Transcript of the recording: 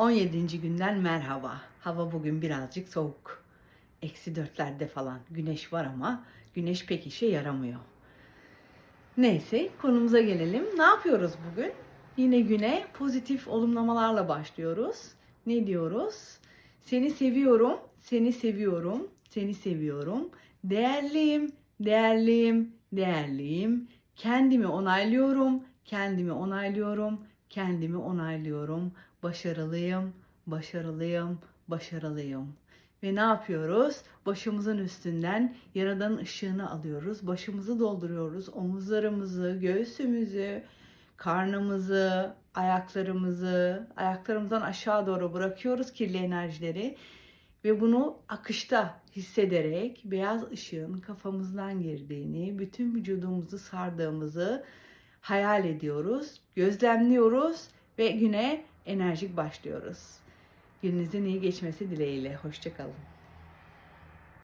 17. günden merhaba. Hava bugün birazcık soğuk. Eksi dörtlerde falan. Güneş var ama güneş pek işe yaramıyor. Neyse konumuza gelelim. Ne yapıyoruz bugün? Yine güne pozitif olumlamalarla başlıyoruz. Ne diyoruz? Seni seviyorum, seni seviyorum, seni seviyorum. Değerliyim, değerliyim, değerliyim. Kendimi onaylıyorum, kendimi onaylıyorum, kendimi onaylıyorum. Başarılıyım, başarılıyım, başarılıyım. Ve ne yapıyoruz? Başımızın üstünden yaradanın ışığını alıyoruz. Başımızı dolduruyoruz. Omuzlarımızı, göğsümüzü, karnımızı, ayaklarımızı, ayaklarımızdan aşağı doğru bırakıyoruz kirli enerjileri. Ve bunu akışta hissederek beyaz ışığın kafamızdan girdiğini, bütün vücudumuzu sardığımızı hayal ediyoruz, gözlemliyoruz ve güne enerjik başlıyoruz. Gününüzün iyi geçmesi dileğiyle. Hoşçakalın.